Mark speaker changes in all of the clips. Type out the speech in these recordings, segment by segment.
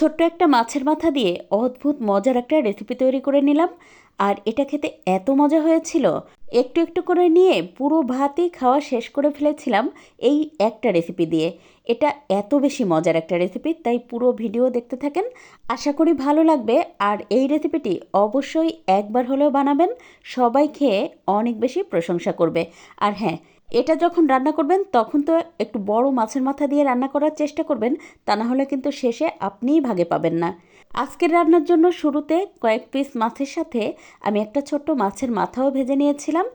Speaker 1: ছোট্ট একটা মাছের মাথা দিয়ে অদ্ভুত মজার একটা রেসিপি তৈরি করে নিলাম। আর এটা খেতে এত মজা হয়েছিল, একটু একটু করে নিয়ে পুরো ভাতই খাওয়া শেষ করে ফেলেছিলাম এই একটা রেসিপি দিয়ে। এটা এত বেশি মজার একটা রেসিপি তাই পুরো ভিডিও দেখতে থাকেন। আশা করি ভালো লাগবে, আর এই রেসিপিটি অবশ্যই একবার হলেও বানাবেন। সবাই খেয়ে অনেক বেশি প্রশংসা করবে। আর হ্যাঁ এটা যখন রান্না করবেন, তখন তো একটু বড় মাছের মাথা দিয়ে রান্না করার চেষ্টা করবেন, তা না হলে কিন্তু শেষে আপনিই ভাগে পাবেন না। আজকের রান্নার জন্য শুরুতে কয়েক পিস মাছের সাথে আমি একটা ছোট্ট মাছের মাথাও ভেজে নিয়েছিলাম।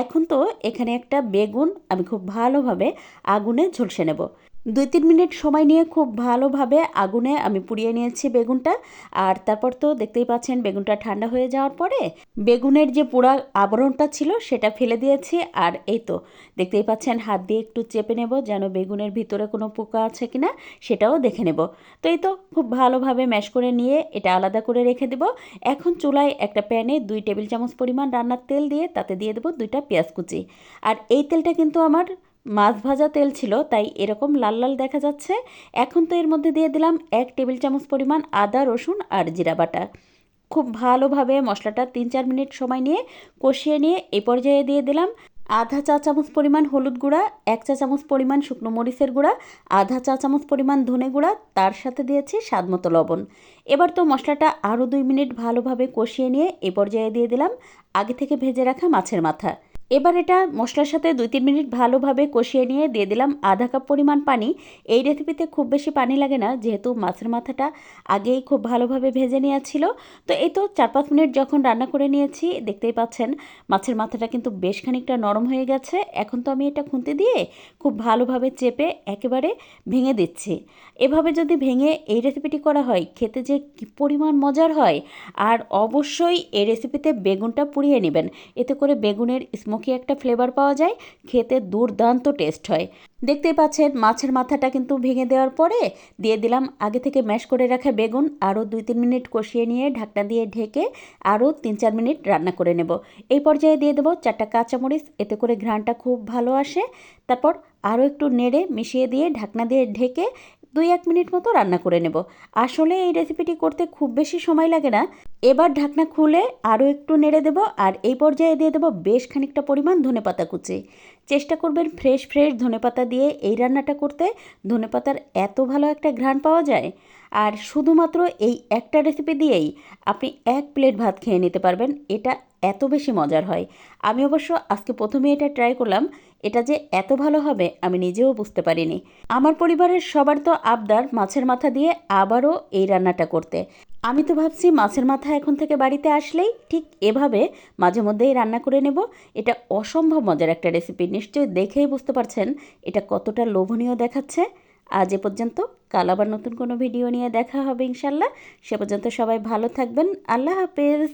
Speaker 1: এখন তো এখানে একটা বেগুন আমি খুব ভালোভাবে আগুনে ঝলসে নেব। দুই তিন মিনিট সময় নিয়ে খুব ভালোভাবে আগুনে আমি পুড়িয়ে নিয়েছি বেগুনটা। আর তারপর তো দেখতেই পাচ্ছেন বেগুনটা ঠান্ডা হয়ে যাওয়ার পরে বেগুনের যে পোড়া আবরণটা ছিল সেটা ফেলে দিয়েছি। আর এই তো দেখতেই পাচ্ছেন হাত দিয়ে একটু চেপে নেব যেন বেগুনের ভিতরে কোনো পোকা আছে কিনা সেটাও দেখে নেব। তো এই তো খুব ভালোভাবে ম্যাশ করে নিয়ে এটা আলাদা করে রেখে দেব। এখন চুলায় একটা প্যানে দুই টেবিল চামচ পরিমাণ রান্নার তেল দিয়ে তাতে দিয়ে দেবো দুইটা পেঁয়াজ কুচি। আর এই তেলটা কিন্তু আমার মাছ ভাজা তেল ছিল, তাই এরকম লাল লাল দেখা যাচ্ছে। এখন তো এর মধ্যে দিয়ে দিলাম এক টেবিল চামচ পরিমাণ আদা, রসুন আর জিরা বাটা। খুব ভালোভাবে মশলাটা তিন চার মিনিট সময় নিয়ে কষিয়ে নিয়ে এ পর্যায়ে দিয়ে দিলাম আধা চা চামচ পরিমাণ হলুদ গুঁড়া, এক চা চামচ পরিমাণ শুকনো মরিচের গুঁড়া, আধা চা চামচ পরিমাণ ধনে গুঁড়া, তার সাথে দিয়েছি স্বাদ মতো লবণ। এবার তো মশলাটা আরও দুই মিনিট ভালোভাবে কষিয়ে নিয়ে এ পর্যায়ে দিয়ে দিলাম আগে থেকে ভেজে রাখা মাছের মাথা। এবার এটা মশলার সাথে দুই তিন মিনিট ভালোভাবে কষিয়ে নিয়ে দিয়ে দিলাম আধা কাপ পরিমাণ পানি। এই রেসিপিতে খুব বেশি পানি লাগে না, যেহেতু মাছের মাথাটা আগেই খুব ভালোভাবে ভেজে নেওয়া ছিল। তো এই তো চার পাঁচ মিনিট যখন রান্না করে নিয়েছি, দেখতেই পাচ্ছেন মাছের মাথাটা কিন্তু বেশ খানিকটা নরম হয়ে গেছে। এখন তো আমি এটা খুঁতে দিয়ে খুব ভালোভাবে চেপে একেবারে ভেঙে দিচ্ছি। এভাবে যদি ভেঙে এই রেসিপিটি করা হয়, খেতে যে কী পরিমাণ মজার হয়। আর অবশ্যই এই রেসিপিতে বেগুনটা পুড়িয়ে নেবেন। এতে করে বেগুনের স্মোকি একটা ফ্লেভার পাওয়া যায়? খেতে দুর্দান্ত টেস্ট হয়। দেখতেই পাচ্ছেন, মাছের মাথাটা কিন্তু ভেঙে দেওয়ার পরে দিয়ে দিলাম আগে থেকে ম্যাশ করে রাখা বেগুন। আরও দুই তিন মিনিট কষিয়ে নিয়ে ঢাকনা দিয়ে ঢেকে আরও তিন চার মিনিট রান্না করে নেব। এই পর্যায়ে দিয়ে দেবো চারটা কাঁচামরিচ, এতে করে ঘ্রাণটা খুব ভালো আসে। তারপর আরও একটু নেড়ে মিশিয়ে দিয়ে ঢাকনা দিয়ে ঢেকে দুই এক মিনিট মতো রান্না করে নেব। আসলে এই রেসিপিটি করতে খুব বেশি সময় লাগে না। এবার ঢাকনা খুলে আরও একটু নেড়ে দেব আর এই পর্যায়ে দিয়ে দেবো বেশ খানিকটা পরিমাণ ধনেপাতা কুচি। চেষ্টা করবেন ফ্রেশ ফ্রেশ ধনেপাতা দিয়ে এই রান্নাটা করতে। ধনেপাতার এত ভালো একটা ঘ্রাণ পাওয়া যায়। আর শুধুমাত্র এই একটা রেসিপি দিয়েই আপনি এক প্লেট ভাত খেয়ে নিতে পারবেন। এটা এত বেশি মজার হয়। আমি অবশ্য আজকে প্রথমে এটা ট্রাই করলাম। এটা যে এত ভালো হবে আমি নিজেও বুঝতে পারিনি। আমার পরিবারের সবার তো আবদার মাছের মাথা দিয়ে আবারও এই রান্নাটা করতে। আমি তো ভাবছি মাছের মাথা এখন থেকে বাড়িতে আসলেই ঠিক এভাবে মাঝে মধ্যেই রান্না করে নেব। এটা অসম্ভব মজার একটা রেসিপি নিশ্চয়ই দেখেই বুঝতে পারছেন এটা কতটা লোভনীয় দেখাচ্ছে। আজ এ পর্যন্ত কাল আবার নতুন কোনো ভিডিও নিয়ে দেখা হবে ইনশাল্লাহ সে পর্যন্ত সবাই ভালো থাকবেন। আল্লাহ হাফেজ।